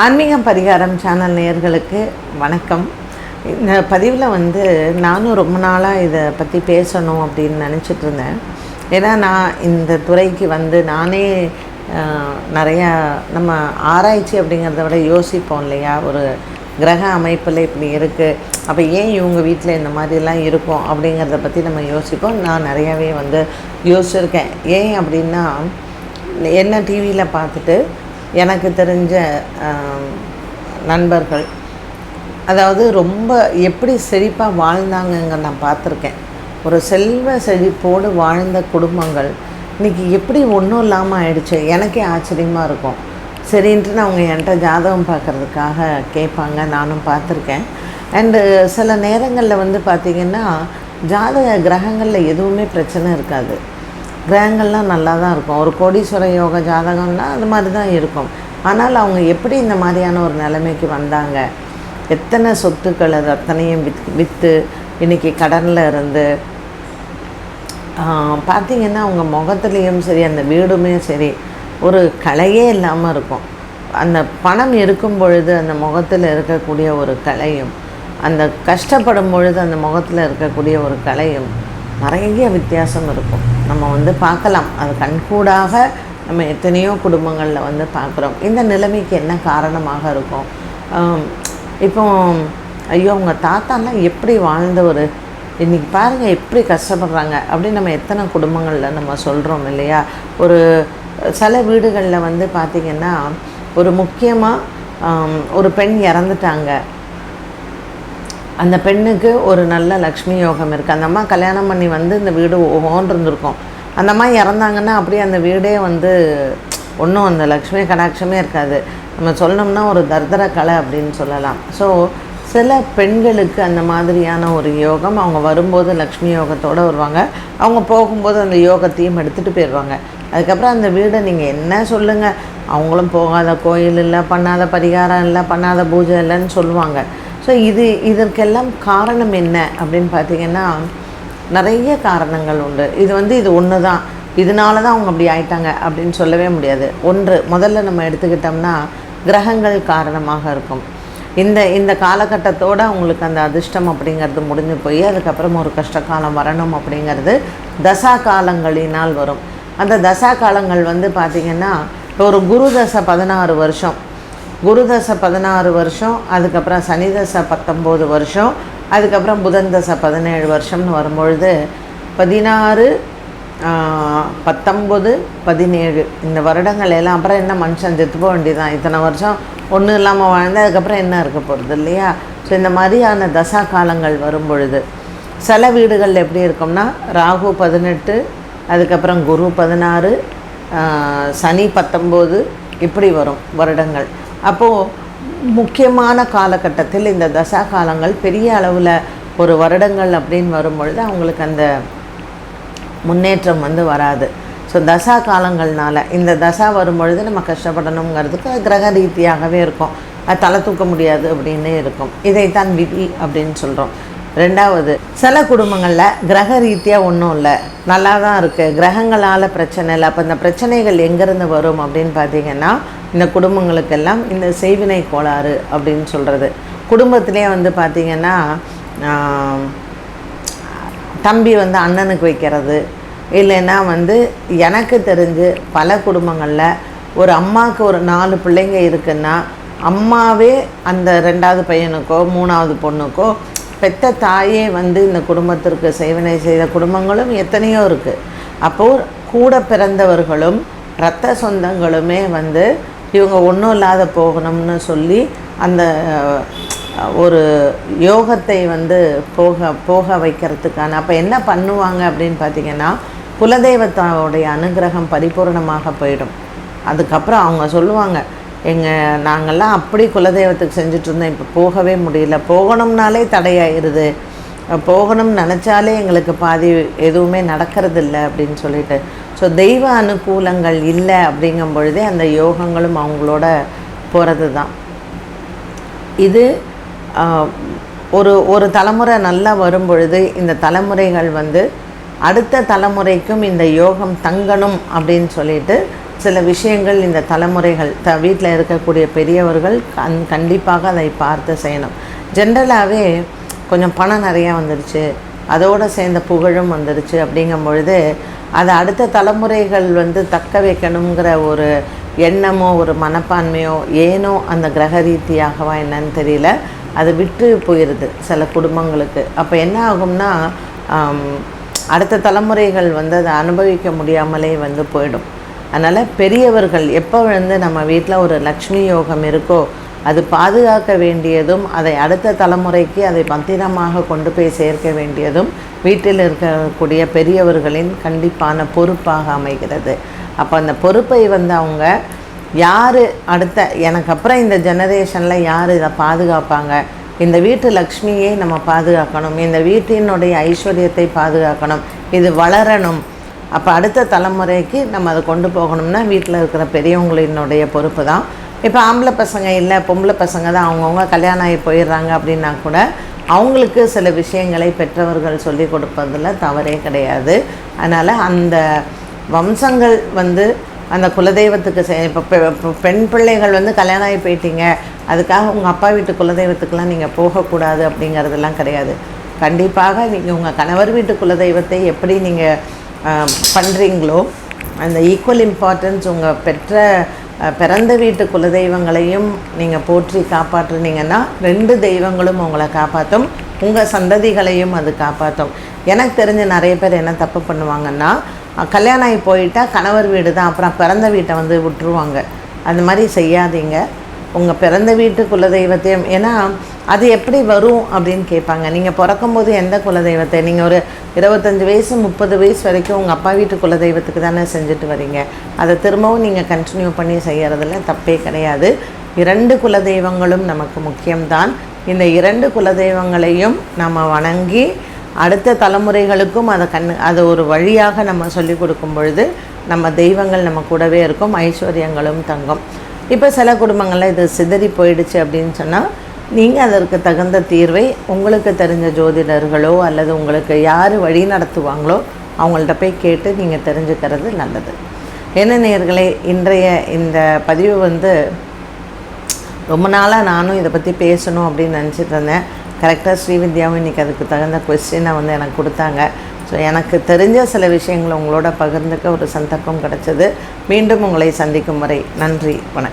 ஆன்மீக பரிகாரம் சேனல் நேயர்களுக்கு வணக்கம். இந்த பதிவில் வந்து நானும் ரொம்ப நாளாக இதை பற்றி பேசணும் அப்படின்னு நினச்சிட்டு இருந்தேன். ஏன்னா நான் இந்த துறைக்கு வந்து நானே நிறையா நம்ம ஆராய்ச்சி அப்படிங்கிறத விட யோசிப்போம் இல்லையா? ஒரு கிரக அமைப்பில் இப்படி இருக்குது அப்போ ஏன் இவங்க வீட்டில் இந்த மாதிரிலாம் இருக்கும் அப்படிங்கிறத பற்றி நம்ம யோசிப்போம். நான் நிறையாவே வந்து யோசிச்சிருக்கேன். ஏன் அப்படின்னா என்ன டிவியில் பார்த்துட்டு எனக்கு தெரிஞ்ச நண்பர்கள். அதாவது ரொம்ப எப்படி செழிப்பாக வாழ்ந்தாங்கங்க நான் பார்த்துருக்கேன். ஒரு செல்வ செழிப்போடு வாழ்ந்த குடும்பங்கள் இன்றைக்கி எப்படி ஒன்றும் இல்லாமல் ஆயிடுச்சு. எனக்கே ஆச்சரியமாக இருக்கும். சரின்ட்டு அவங்க என்கிட்ட ஜாதகம் பார்க்குறதுக்காக கேட்பாங்க. நானும் பார்த்துருக்கேன். அண்டு சில நேரங்களில் வந்து பார்த்திங்கன்னா ஜாதக கிரகங்களில் எதுவுமே பிரச்சனை இருக்காது. கிரகங்கள்லாம் நல்லா தான் இருக்கும். ஒரு கோடீஸ்வர யோக ஜாதகம்னா அது மாதிரி தான் இருக்கும். ஆனால் அவங்க எப்படி இந்த மாதிரியான ஒரு நிலைமைக்கு வந்தாங்க? எத்தனை சொத்துக்கள் அது அத்தனையும் வித் விற்று இன்றைக்கி கடனில் இருந்து பார்த்திங்கன்னா அவங்க முகத்துலேயும் சரி அந்த வீடுமே சரி ஒரு கலையே இல்லாமல் இருக்கும். அந்த பணம் இருக்கும் பொழுது அந்த முகத்தில் இருக்கக்கூடிய ஒரு கலையும் அந்த கஷ்டப்படும் பொழுது அந்த முகத்தில் இருக்கக்கூடிய ஒரு கலையும் நிறைய வித்தியாசம் இருக்கும். நம்ம வந்து பார்க்கலாம். அது கண்கூடாக நம்ம எத்தனையோ குடும்பங்களில் வந்து பார்க்குறோம். இந்த நிலைமைக்கு என்ன காரணமாக இருக்கும்? இப்போ ஐயோ அவங்க தாத்தாலாம் எப்படி வாழ்ந்தவர்? இன்றைக்கி பாருங்கள் எப்படி கஷ்டப்படுறாங்க. அப்படின்னு நம்ம எத்தனை குடும்பங்களில் நம்ம சொல்கிறோம் இல்லையா? ஒரு சில வீடுகளில் வந்து பார்த்திங்கன்னா ஒரு முக்கியமாக ஒரு பெண் இறந்துட்டாங்க. அந்த பெண்ணுக்கு ஒரு நல்ல லக்ஷ்மி யோகம் இருக்குது அந்த அம்மா கல்யாணம் பண்ணி வந்து இந்த வீடு ஓன் இருந்திருக்கும் அந்த அம்மா இறந்தாங்கன்னா அப்படியே அந்த வீடே வந்து ஒன்றும் அந்த லக்ஷ்மி கடாட்சமே இருக்காது. நம்ம சொல்லணும்னா ஒரு தர்தர கலை அப்படின்னு சொல்லலாம். ஸோ சில பெண்களுக்கு அந்த மாதிரியான ஒரு யோகம் அவங்க வரும்போது லக்ஷ்மி யோகத்தோடு வருவாங்க. அவங்க போகும்போது அந்த யோகத்தையும் எடுத்துகிட்டு போயிடுவாங்க அதுக்கப்புறம் அந்த வீடை நீங்கள் என்ன சொல்லுங்கள் அவங்களும் போகாத கோயில் இல்லை பண்ணாத பரிகாரம் இல்லை பண்ணாத பூஜை இல்லைன்னு சொல்லுவாங்க. ஸோ இது இதற்கெல்லாம் காரணம் என்ன அப்படின்னு பார்த்தீங்கன்னா நிறைய காரணங்கள் உண்டு. இது வந்து இது ஒன்று தான் இதனால தான் அவங்க அப்படி ஆயிட்டாங்க அப்படின்னு சொல்லவே முடியாது. ஒன்று முதல்ல நம்ம எடுத்துக்கிட்டோம்னா கிரகங்கள் காரணமாக இருக்கும். இந்த இந்த காலகட்டத்தோடு அவங்களுக்கு அந்த அதிர்ஷ்டம் அப்படிங்கிறது முடிஞ்சு போய் அதுக்கப்புறம் ஒரு கஷ்ட காலம் வரணும் அப்படிங்கிறது தசா காலங்களினால் வரும். அந்த தசா காலங்கள் வந்து பார்த்திங்கன்னா இப்போ ஒரு குரு தசை பதினாறு வருஷம். குருதசை பதினாறு வருஷம் அதுக்கப்புறம் சனிதசை பத்தொம்போது வருஷம் அதுக்கப்புறம் புதன் தசை பதினேழு வருஷம்னு வரும்பொழுது பதினாறு பத்தொம்பது பதினேழு இந்த வருடங்கள் எல்லாம். அப்புறம் என்ன மனுஷன் செத்து போக வேண்டியதான் இத்தனை வருஷம் ஒன்றும் இல்லாமல் வாழ்ந்து அதுக்கப்புறம் என்ன இருக்க போகிறது இல்லையா? ஸோ இந்த மாதிரியான தசா காலங்கள் வரும் பொழுது சில வீடுகளில் எப்படி இருக்கும்னா ராகு பதினெட்டு அதுக்கப்புறம் குரு பதினாறு சனி பத்தொம்போது இப்படி வரும் வருடங்கள். அப்போது முக்கியமான காலகட்டத்தில் இந்த தசா காலங்கள் பெரிய அளவில் ஒரு வருடங்கள் அப்படின்னு வரும்பொழுது அவங்களுக்கு அந்த முன்னேற்றம் வந்து வராது. ஸோ தசா காலங்கள்னால இந்த தசா வரும்பொழுது நம்ம கஷ்டப்படணுங்கிறதுக்கு கிரக ரீதியாகவே இருக்கும். அது தலை தூக்க முடியாது அப்படின்னே இருக்கும். இதைத்தான் விதி அப்படின்னு சொல்கிறோம் ரெண்டாவது சில குடும்பங்களில் கிரக ரீதியாக ஒன்றும் இல்லை. நல்லா தான் இருக்குது கிரகங்களால் பிரச்சனை இல்லை. அப்போ இந்த பிரச்சனைகள் எங்கேருந்து வரும் அப்படின்னு பார்த்தீங்கன்னா இந்த குடும்பங்களுக்கெல்லாம் இந்த செய்வினை கோளாறு அப்படின்னு சொல்கிறது குடும்பத்திலே வந்து பார்த்திங்கன்னா தம்பி வந்து அண்ணனுக்கு வைக்கிறது. இல்லைன்னா வந்து எனக்கு தெரிஞ்சு பல குடும்பங்களில் ஒரு அம்மாவுக்கு ஒரு நாலு பிள்ளைங்க இருக்குன்னா அம்மாவே அந்த ரெண்டாவது பையனுக்கோ மூணாவது பொண்ணுக்கோ பெத்த தாயே வந்து இந்த குடும்பத்திற்கு சேவனை செய்த குடும்பங்களும் எத்தனையோ இருக்குது அப்போது கூட பிறந்தவர்களும் இரத்த சொந்தங்களுமே வந்து இவங்க ஒன்றும் இல்லாத போகணும்னு சொல்லி அந்த ஒரு யோகத்தை வந்து போக போக வைக்கிறதுக்கான அப்போ என்ன பண்ணுவாங்க அப்படின்னு பார்த்தீங்கன்னா குலதெய்வத்தாவுடைய அனுகிரகம் பரிபூரணமாக போயிடும். அதுக்கப்புறம் அவங்க சொல்லுவாங்க எங்கள் நாங்கள்லாம் அப்படி குலதெய்வத்துக்கு செஞ்சுட்டு இருந்தோம் இப்போ போகவே முடியல. போகணும்னாலே தடையாயிருது. போகணும்னு நினச்சாலே எங்களுக்கு பாதி எதுவுமே நடக்கிறதில்ல அப்படின்னு சொல்லிட்டு. ஸோ தெய்வ அனுகூலங்கள் இல்லை அப்படிங்கும் பொழுதே அந்த யோகங்களும் அவங்களோட போகிறது தான் இது ஒரு ஒரு தலைமுறை நல்லா வரும் பொழுது இந்த தலைமுறைகள் வந்து அடுத்த தலைமுறைக்கும் இந்த யோகம் தங்கணும் அப்படின்னு சொல்லிட்டு சில விஷயங்கள் இந்த தலைமுறைகள் த வீட்டில் இருக்கக்கூடிய பெரியவர்கள் கண் கண்டிப்பாக அதை பார்த்து செய்யணும். ஜென்ரலாகவே கொஞ்சம் பணம் நிறையா வந்துடுச்சு அதோடு சேர்ந்த புகழும் வந்துடுச்சு அப்படிங்கும் பொழுது அதை அடுத்த தலைமுறைகள் வந்து தக்க வைக்கணுங்கிற ஒரு எண்ணமோ ஒரு மனப்பான்மையோ ஏனோ அந்த கிரக ரீதியாகவா என்னன்னு தெரியல. அது விட்டு போயிடுது சில குடும்பங்களுக்கு. அப்போ என்ன ஆகும்னா அடுத்த தலைமுறைகள் வந்து அதை அனுபவிக்க முடியாமலே வந்து போயிடும். அதனால் பெரியவர்கள் எப்போ வந்து நம்ம வீட்டில் ஒரு லக்ஷ்மி யோகம் இருக்கோ அது பாதுகாக்க வேண்டியதும் அதை அடுத்த தலைமுறைக்கு அதை பத்திரமாக கொண்டு போய் சேர்க்க வேண்டியதும் வீட்டில் இருக்கக்கூடிய பெரியவர்களின் கண்டிப்பான பொறுப்பாக அமைகிறது. அப்போ அந்த பொறுப்பை வந்து அவங்க யார் அடுத்த எனக்கு அப்புறம் இந்த ஜெனரேஷனில் யார் இதை பாதுகாப்பாங்க? இந்த வீட்டு லக்ஷ்மியை நம்ம பாதுகாக்கணும். இந்த வீட்டினுடைய ஐஸ்வர்யத்தை பாதுகாக்கணும். இது வளரணும். அப்போ அடுத்த தலைமுறைக்கு நம்ம அதை கொண்டு போகணும்னா வீட்டில் இருக்கிற பெரியவங்களினுடைய பொறுப்பு தான். இப்போ ஆம்பளை பசங்க இல்லை பொம்பளை பசங்க தான் அவங்கவுங்க கல்யாணம் ஆகி போயிடுறாங்க அப்படின்னா கூட அவங்களுக்கு சில விஷயங்களை பெற்றவர்கள் சொல்லி கொடுப்பதில் தவறே கிடையாது. அதனால் அந்த வம்சங்கள் வந்து அந்த குலதெய்வத்துக்கு செ- இப்போ பெண் பிள்ளைகள் வந்து கல்யாணம் ஆகி போயிட்டீங்க அதுக்காக உங்கள் அப்பா வீட்டு குலதெய்வத்துக்கெலாம் நீங்கள் போகக்கூடாது அப்படிங்கிறதெல்லாம் கிடையாது. கண்டிப்பாக நீங்கள் உங்கள் கணவர் வீட்டு குலதெய்வத்தை எப்படி நீங்கள் பண்ணுறீங்களோ அந்த ஈக்குவல் இம்பார்ட்டன்ஸ் உங்கள் பெற்ற பிறந்த வீட்டு குலதெய்வங்களையும் நீங்கள் போற்றி காப்பாற்றுனீங்கன்னா ரெண்டு தெய்வங்களும் உங்களை காப்பாற்றும் உங்கள் சந்ததிகளையும் அது காப்பாற்றும் எனக்கு தெரிஞ்ச நிறைய பேர் என்ன தப்பு பண்ணுவாங்கன்னா கல்யாணம் ஆகி போயிட்டால் கணவர் வீடு தான் அப்புறம் பிறந்த வீட்டை வந்து விட்டுருவாங்க. அந்த மாதிரி செய்யாதீங்க. உங்கள் பிறந்த வீட்டு குலதெய்வத்தையும் ஏன்னா அது எப்படி வரும் அப்படின்னு கேட்பாங்க. நீங்கள் பிறக்கும்போது எந்த குலதெய்வத்தை? நீங்கள் ஒரு இருபத்தஞ்சி வயசு முப்பது வயசு வரைக்கும் உங்கள் அப்பா வீட்டு குலதெய்வத்துக்கு தானே செஞ்சுட்டு வரீங்க. அதை திரும்பவும் நீங்கள் கண்டினியூ பண்ணி செய்கிறதுல தப்பே கிடையாது. இரண்டு குலதெய்வங்களும் நமக்கு முக்கியம்தான். இந்த இரண்டு குலதெய்வங்களையும் நம்ம வணங்கி அடுத்த தலைமுறைகளுக்கும் அதை கண் அதை ஒரு வழியாக நம்ம சொல்லி கொடுக்கும் பொழுது நம்ம தெய்வங்கள் நம்ம கூடவே இருக்கும் ஐஸ்வர்யங்களும் தங்கும். இப்போ சில குடும்பங்களில் இது சிதறி போயிடுச்சு அப்படின்னு சொன்னால் நீங்கள் அதற்கு தகுந்த தீர்வை உங்களுக்கு தெரிஞ்ச ஜோதிடர்களோ அல்லது உங்களுக்கு யார் வழி நடத்துவாங்களோ அவங்கள்ட்ட போய் கேட்டு நீங்கள் தெரிஞ்சுக்கிறது நல்லது. என்ன நேர்களே இன்றைய இந்த பதிவு வந்து ரொம்ப நாளாக நானும் இதை பற்றி பேசணும் அப்படின்னு நினச்சிட்டு இருந்தேன். கரெக்டாக ஸ்ரீவித்யாவும் இன்றைக்கி அதுக்கு தகுந்த கொஸ்டினை வந்து எனக்கு கொடுத்தாங்க. ஸோ எனக்கு தெரிஞ்ச சில விஷயங்களை உங்களோட பகிர்ந்துக்க ஒரு சந்தர்ப்பம் கிடைச்சது. மீண்டும் உங்களை சந்திக்கும் வரை நன்றி வணக்கம்.